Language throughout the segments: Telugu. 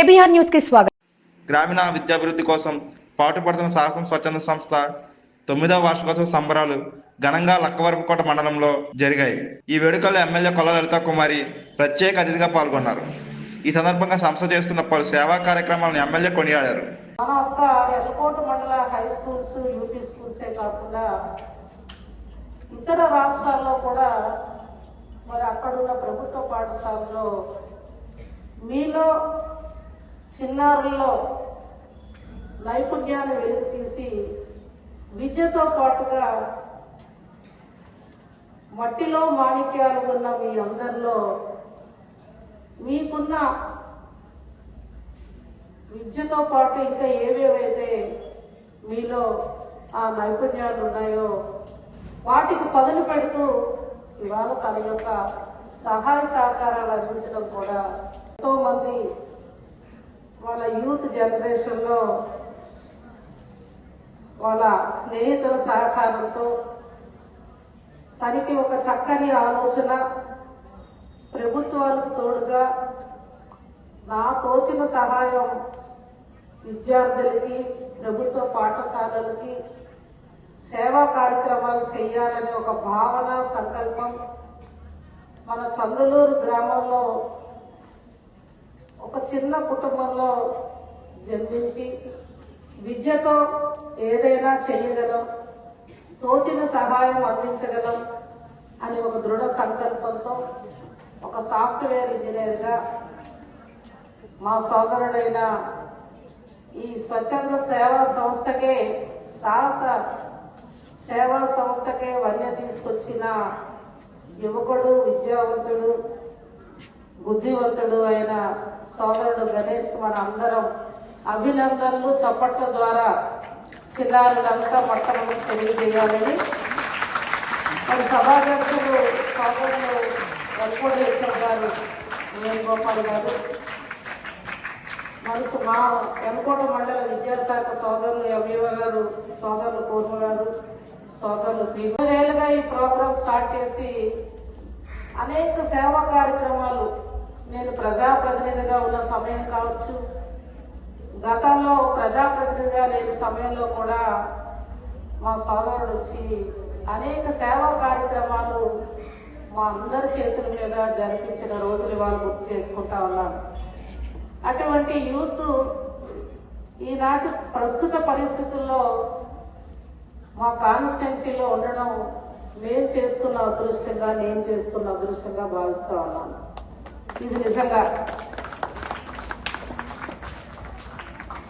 కేబీఆర్ న్యూస్కి స్వాగతం. గ్రామీణ విద్యాభివృద్ధి కోసం పాటుపడుతున్న సాహసం స్వచ్ఛంద సంస్థ తొమ్మిదవ వార్షికోత్సవ సంబరాలు ఘనంగా లక్కవరపుకోట మండలంలో జరిగాయి. ఈ వేడుకల్లో ఎమ్మెల్యే కొల్ల లలితా కుమారి ప్రత్యేక అతిథిగా పాల్గొన్నారు. ఈ సందర్భంగా సంస్థ చేస్తున్న పలు సేవా కార్యక్రమాలను ఎమ్మెల్యే కొనియాడారు. మన ఒక్క ఎర్రకోట మండల హై స్కూల్స్ యూపీ స్కూల్సే కాకుండా ఇతర రాష్ట్రాల్లో కూడా మరి అక్కడున్న ప్రభుత్వ పాఠశాలలో మీలో చిన్నారుల్లో నైపుణ్యాన్ని వెలుగు తీసి విద్యతో పాటుగా మట్టిలో మాణిక్యాలు ఉన్న మీ అందరిలో మీకున్న విద్యతో పాటు ఇంకా ఏవేవైతే మీలో ఆ నైపుణ్యాలు ఉన్నాయో వాటికి పదులు పెడుతూ ఇవాళ తన యొక్క సహాయ సహకారాలు అందించడం కూడా ఎంతో మంది వాళ్ళ యూత్ జనరేషన్లో వాళ్ళ స్నేహితుల సహకారంతో తనకి ఒక చక్కని ఆలోచన ప్రభుత్వాలకు తోడుగా నా తోచిన సహాయం విద్యార్థులకి ప్రభుత్వ పాఠశాలలకి సేవా కార్యక్రమాలు చేయాలనే ఒక భావన సంకల్పం మన చందులూరు గ్రామంలో ఒక చిన్న కుటుంబంలో జన్మించి విద్యతో ఏదైనా చేయగలం తోచిన సహాయం అందించగలం అని ఒక దృఢ సంకల్పంతో ఒక సాఫ్ట్వేర్ ఇంజనీర్గా మా సోదరుడైన ఈ స్వచ్ఛంద సేవా సంస్థకే సాహస సేవా సంస్థకే వన్య తీసుకొచ్చిన యువకుడు విద్యావంతుడు బుద్ధివంతుడు అయిన సోదరుడు గణేష్ మన అందరం అభినందనలు చప్పట్ల ద్వారా చిన్నారులంతా మొట్టమొదటి తెలియజేయాలని మరి సభాధ్యక్షులు సోదరులు వెంకటేశ్వర గారు వేణుగోపాల్ గారు. మనసు మా వెనకోట మండల విద్యాశాఖ సోదరులు ఎంఈఓ గారు సోదరులు కోర్మ గారు సోదరులు శ్రీ ఈ ప్రోగ్రాం స్టార్ట్ చేసి అనేక సేవా కార్యక్రమాలు నేను ప్రజాప్రతినిధిగా ఉన్న సమయం కావచ్చు. గతంలో ప్రజాప్రతినిధిగా లేని సమయంలో కూడా మా సోదరుడు వచ్చి అనేక సేవా కార్యక్రమాలు మా అందరి చేతుల మీద జరిపించిన రోజులు వాళ్ళు గుర్తు చేసుకుంటా ఉన్నాను. అటువంటి యూత్ ఈనాటి ప్రస్తుత పరిస్థితుల్లో మా కాన్స్టిట్యున్సీలో ఉండడం నేను చేసుకున్న అదృష్టంగా నేను చేసుకున్న అదృష్టంగా భావిస్తూ ఉన్నాను. ఇది నిజంగా.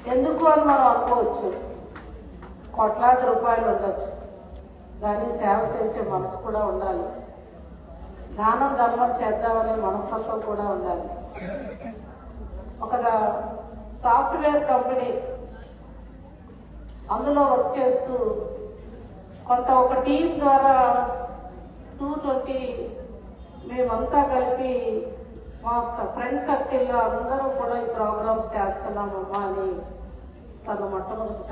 ఎందుకు అని మనం అనుకోవచ్చు. కోట్లాది రూపాయలు ఉండొచ్చు. కానీ సేవ చేసే మనసు కూడా ఉండాలి. దానం ధర్మం చేద్దామనే మనస్తత్వం కూడా ఉండాలి. ఒక సాఫ్ట్వేర్ కంపెనీ అందులో వర్క్ చేస్తూ కొంత ఒక టీం ద్వారా టూ ట్వంటీ మేమంతా కలిపి మా ఫ్రెండ్ సర్కిల్లో అందరూ కూడా ఈ ప్రోగ్రామ్స్ చేస్తున్నామమ్మా అని తను మొట్టమొదటి